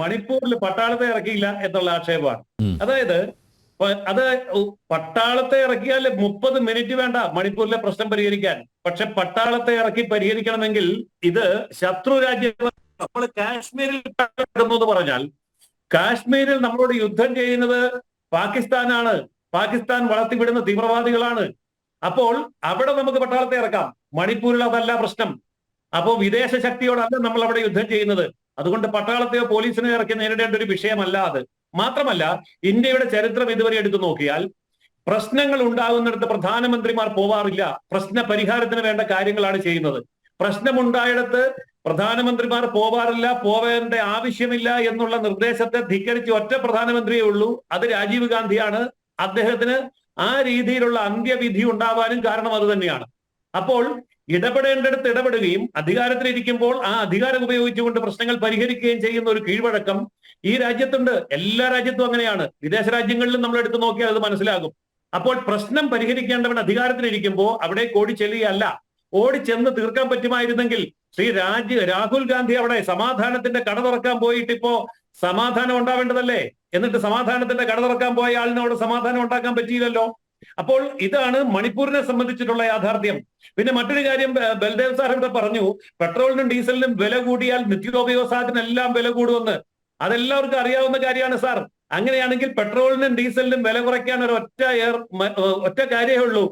മണിപ്പൂരിൽ പട്ടാളത്തെ ഇറക്കിയില്ല എന്നുള്ള ആക്ഷേപമാണ്. അതായത് അത് പട്ടാളത്തെ ഇറക്കിയാൽ മുപ്പത് മിനിറ്റ് വേണ്ട മണിപ്പൂരിലെ പ്രശ്നം പരിഹരിക്കാൻ. പക്ഷെ പട്ടാളത്തെ ഇറക്കി പരിഹരിക്കണമെങ്കിൽ ഇത് ശത്രു രാജ്യം നമ്മൾ കാശ്മീരിൽ എന്ന് പറഞ്ഞാൽ കാശ്മീരിൽ നമ്മളോട് യുദ്ധം ചെയ്യുന്നത് പാകിസ്ഥാനാണ്. പാകിസ്ഥാൻ വളർത്തിവിടുന്ന തീവ്രവാദികളാണ്. അപ്പോൾ അവിടെ നമുക്ക് പട്ടാളത്തെ ഇറക്കാം. മണിപ്പൂരിൽ അതല്ല പ്രശ്നം. അപ്പോൾ വിദേശ ശക്തിയോടല്ല നമ്മൾ അവിടെ യുദ്ധം ചെയ്യുന്നത്. അതുകൊണ്ട് പട്ടാളത്തെയോ പോലീസിനെയോ ഇറക്കി നേരിടേണ്ട ഒരു വിഷയമല്ല അത്. മാത്രമല്ല ഇന്ത്യയുടെ ചരിത്രം ഇതുവരെ എടുത്തു നോക്കിയാൽ പ്രശ്നങ്ങൾ ഉണ്ടാകുന്നിടത്ത് പ്രധാനമന്ത്രിമാർ പോവാറില്ല. പ്രശ്ന പരിഹാരത്തിന് വേണ്ട കാര്യങ്ങളാണ് ചെയ്യുന്നത്. പ്രശ്നമുണ്ടായിടത്ത് പ്രധാനമന്ത്രിമാർ പോവാറില്ല പോവേണ്ട ആവശ്യമില്ല എന്നുള്ള നിർദ്ദേശത്തെ ധിക്കരിച്ച് ഒറ്റ പ്രധാനമന്ത്രിയേ ഉള്ളൂ. അത് രാജീവ് ഗാന്ധിയാണ്. അദ്ദേഹത്തിന് ആ രീതിയിലുള്ള അന്ത്യവിധി ഉണ്ടാവാനും കാരണം അത് തന്നെയാണ്. അപ്പോൾ ഇടപെടേണ്ടിടത്ത് ഇടപെടുകയും അധികാരത്തിലിരിക്കുമ്പോൾ ആ അധികാരം ഉപയോഗിച്ചുകൊണ്ട് പ്രശ്നങ്ങൾ പരിഹരിക്കുകയും ചെയ്യുന്ന ഒരു കീഴ്വഴക്കം ഈ രാജ്യത്തുണ്ട്. എല്ലാ രാജ്യത്തും അങ്ങനെയാണ്. വിദേശ രാജ്യങ്ങളിലും നമ്മൾ എടുത്തു നോക്കിയാൽ അത് മനസ്സിലാകും. അപ്പോൾ പ്രശ്നം പരിഹരിക്കേണ്ടവൻ അധികാരത്തിലിരിക്കുമ്പോൾ അവിടെ ഓടി ചെല്ലുകയല്ല. ഓടി ചെന്ന് തീർക്കാൻ പറ്റുമായിരുന്നെങ്കിൽ ശ്രീ രാജ് രാഹുൽ ഗാന്ധി അവിടെ സമാധാനത്തിന്റെ കട തുറക്കാൻ പോയിട്ട് ഇപ്പോ സമാധാനം ഉണ്ടാവേണ്ടതല്ലേ? എന്നിട്ട് സമാധാനത്തിന്റെ കട തുറക്കാൻ പോയ ആളിനോട് സമാധാനം ഉണ്ടാക്കാൻ പറ്റിയില്ലല്ലോ. അപ്പോൾ ഇതാണ് മണിപ്പൂരിനെ സംബന്ധിച്ചിട്ടുള്ള യാഥാർത്ഥ്യം. പിന്നെ മറ്റൊരു കാര്യം ബൽദേവ് സാർ ഇവിടെ പറഞ്ഞു പെട്രോളിനും ഡീസലിനും വില കൂടിയാൽ നിത്യോപയോഗ സാധനമെല്ലാം വില കൂടുമെന്ന്. അതെല്ലാവർക്കും അറിയാവുന്ന കാര്യമാണ് സാർ. അങ്ങനെയാണെങ്കിൽ പെട്രോളിനും ഡീസലിനും വില കുറയ്ക്കാൻ ഒരു ഒറ്റ ഒറ്റ കാര്യമേ ഉള്ളൂ.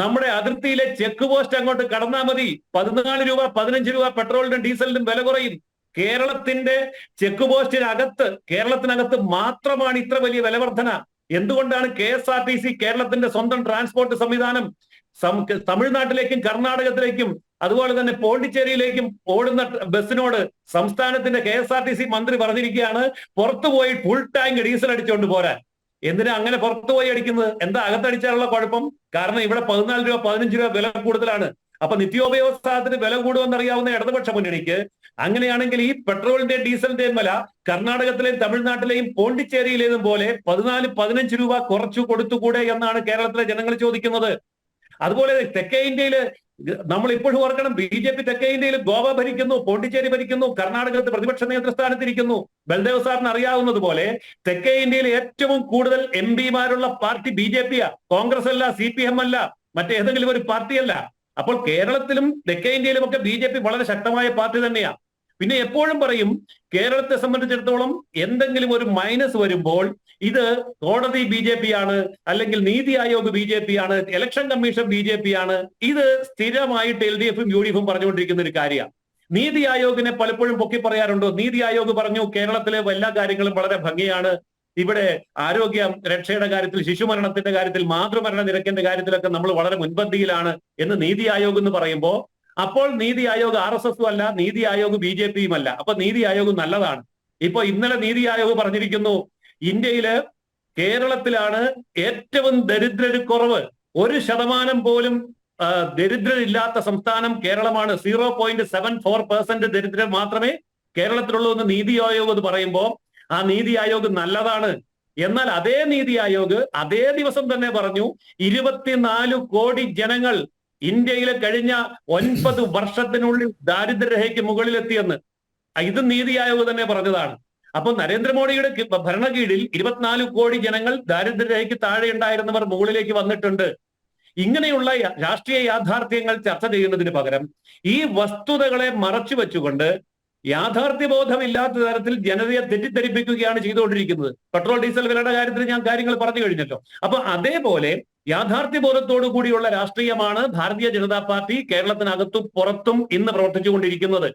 നമ്മുടെ അതിർത്തിയിലെ ചെക്ക് പോസ്റ്റ് അങ്ങോട്ട് കടന്നാൽ മതി. പതിനാല് രൂപ പതിനഞ്ച് രൂപ പെട്രോളിനും ഡീസലിനും വില കുറയും. കേരളത്തിന്റെ ചെക്ക് പോസ്റ്റിനകത്ത് കേരളത്തിനകത്ത് മാത്രമാണ് ഇത്ര വലിയ വില വർധന എന്തുകൊണ്ടാണ് K S R T C കേരളത്തിന്റെ സ്വന്തം ട്രാൻസ്പോർട്ട് സംവിധാനം തമിഴ്നാട്ടിലേക്കും കർണാടകത്തിലേക്കും അതുപോലെ തന്നെ പോണ്ടിച്ചേരിയിലേക്കും ഓടുന്ന ബസ്സിനോട് സംസ്ഥാനത്തിന്റെ K S R T C മന്ത്രി പറഞ്ഞിരിക്കുകയാണ് പുറത്തുപോയി ഫുൾ ടാങ്ക് ഡീസൽ അടിച്ചുകൊണ്ട് പോരാൻ. എന്തിനാ അങ്ങനെ പുറത്തുപോയി അടിക്കുന്നത്? എന്താ അകത്തടിച്ചാലുള്ള കുഴപ്പം? കാരണം ഇവിടെ പതിനാല് രൂപ പതിനഞ്ച് രൂപ വില കൂടുതലാണ്. അപ്പൊ നിത്യോപയോഗ സാധനത്തിന് വില കൂടുമെന്നറിയാവുന്ന ഇടതുപക്ഷ മുന്നണിക്ക് അങ്ങനെയാണെങ്കിൽ ഈ പെട്രോളിന്റെ ഡീസലിന്റെയും വില കർണാടകത്തിലെയും തമിഴ്നാട്ടിലെയും പോണ്ടിച്ചേരിയിലേതും പോലെ പതിനാല് പതിനഞ്ച് രൂപ കുറച്ചു കൊടുത്തുകൂടെ എന്നാണ് കേരളത്തിലെ ജനങ്ങൾ ചോദിക്കുന്നത്. അതുപോലെ തെക്കേ ഇന്ത്യയിൽ നമ്മൾ ഇപ്പോഴും ഓർക്കണം ബി ജെ പി തെക്കേ ഇന്ത്യയിൽ ഗോവ ഭരിക്കുന്നു പോണ്ടിച്ചേരി ഭരിക്കുന്നു കർണാടകത്തിൽ പ്രതിപക്ഷ നേതൃസ്ഥാനത്തിരിക്കുന്നു. ബൽദേവ് സാറിന് അറിയാവുന്നത് പോലെ തെക്കേ ഇന്ത്യയിൽ ഏറ്റവും കൂടുതൽ എം പിമാരുള്ള പാർട്ടി ബി ജെ പിയാ. കോൺഗ്രസ് അല്ല സി പി എം അല്ല മറ്റേതെങ്കിലും ഒരു പാർട്ടിയല്ല. അപ്പോൾ കേരളത്തിലും തെക്കേ ഇന്ത്യയിലും ഒക്കെ ബി ജെ പി വളരെ ശക്തമായ പാർട്ടി തന്നെയാണ് പിന്നെ എപ്പോഴും പറയും കേരളത്തെ സംബന്ധിച്ചിടത്തോളം എന്തെങ്കിലും ഒരു മൈനസ് വരുമ്പോൾ ഇത് കോടതി ബി ജെ പി ആണ് അല്ലെങ്കിൽ Niti Aayog B J P ആണ് election commission B J P ആണ് ഇത് സ്ഥിരമായിട്ട് എൽ ഡി എഫും യു ഡി എഫും പറഞ്ഞുകൊണ്ടിരിക്കുന്ന ഒരു കാര്യമാണ് നീതി ആയോഗിനെ പലപ്പോഴും പൊക്കി പറയാറുണ്ടോ നീതി ആയോഗ് പറഞ്ഞു കേരളത്തിലെ എല്ലാ കാര്യങ്ങളും വളരെ ഭംഗിയാണ് ഇവിടെ ആരോഗ്യ രക്ഷയുടെ കാര്യത്തിൽ ശിശുമരണത്തിന്റെ കാര്യത്തിൽ മാതൃമരണ നിരക്കിന്റെ കാര്യത്തിലൊക്കെ നമ്മൾ വളരെ മുൻപന്തിയിലാണ് എന്ന് നീതി ആയോഗ് എന്ന് പറയുമ്പോൾ അപ്പോൾ നീതി ആയോഗ് ആർ എസ് എസും അല്ല നീതി ആയോഗ് ബി ജെ പിയും അല്ല. അപ്പൊ നീതി ആയോഗ് നല്ലതാണ്. ഇപ്പൊ ഇന്നലെ നീതി ആയോഗ് പറഞ്ഞിരിക്കുന്നു ഇന്ത്യയിൽ കേരളത്തിലാണ് ഏറ്റവും ദരിദ്രര് കുറവ് ഒരു ശതമാനം പോലും ദരിദ്രരില്ലാത്ത സംസ്ഥാനം കേരളമാണ്. Zero point seven four percent ദരിദ്രർ മാത്രമേ കേരളത്തിലുള്ളൂ എന്ന് നീതി ആയോഗ് എന്ന് പറയുമ്പോൾ ആ നീതി ആയോഗ് നല്ലതാണ്. എന്നാൽ അതേ നീതി ആയോഗ് അതേ ദിവസം തന്നെ പറഞ്ഞു ഇരുപത്തിനാല് കോടി ജനങ്ങൾ ഇന്ത്യയിലെ കഴിഞ്ഞ ഒൻപത് വർഷത്തിനുള്ളിൽ ദാരിദ്ര്യരേഖയ്ക്ക് മുകളിലെത്തിയെന്ന്. ഇത് നീതി ആയോഗ് തന്നെ പറഞ്ഞതാണ്. അപ്പൊ നരേന്ദ്രമോദിയുടെ ഭരണകീഴിൽ ഇരുപത്തിനാല് കോടി ജനങ്ങൾ ദാരിദ്ര്യരേഖയ്ക്ക് താഴെ ഉണ്ടായിരുന്നവർ മുകളിലേക്ക് വന്നിട്ടുണ്ട്. ഇങ്ങനെയുള്ള രാഷ്ട്രീയ യാഥാർത്ഥ്യങ്ങൾ ചർച്ച ചെയ്യുന്നതിന് പകരം ഈ വസ്തുതകളെ മറച്ചു വെച്ചുകൊണ്ട് യാഥാർത്ഥ്യബോധമില്ലാത്ത തരത്തിൽ ജനതയെ തെറ്റിദ്ധരിപ്പിക്കുകയാണ് ചെയ്തുകൊണ്ടിരിക്കുന്നത്. പെട്രോൾ ഡീസൽ വിലയുടെ കാര്യത്തിൽ ഞാൻ കാര്യങ്ങൾ പറഞ്ഞു കഴിഞ്ഞല്ലോ. അപ്പൊ അതേപോലെ യാഥാർത്ഥ്യബോധത്തോടു കൂടിയുള്ള രാഷ്ട്രീയമാണ് ഭാരതീയ ജനതാ പാർട്ടി കേരളത്തിനകത്തും പുറത്തും ഇന്ന് പ്രവർത്തിച്ചുകൊണ്ടിരിക്കുന്നത്.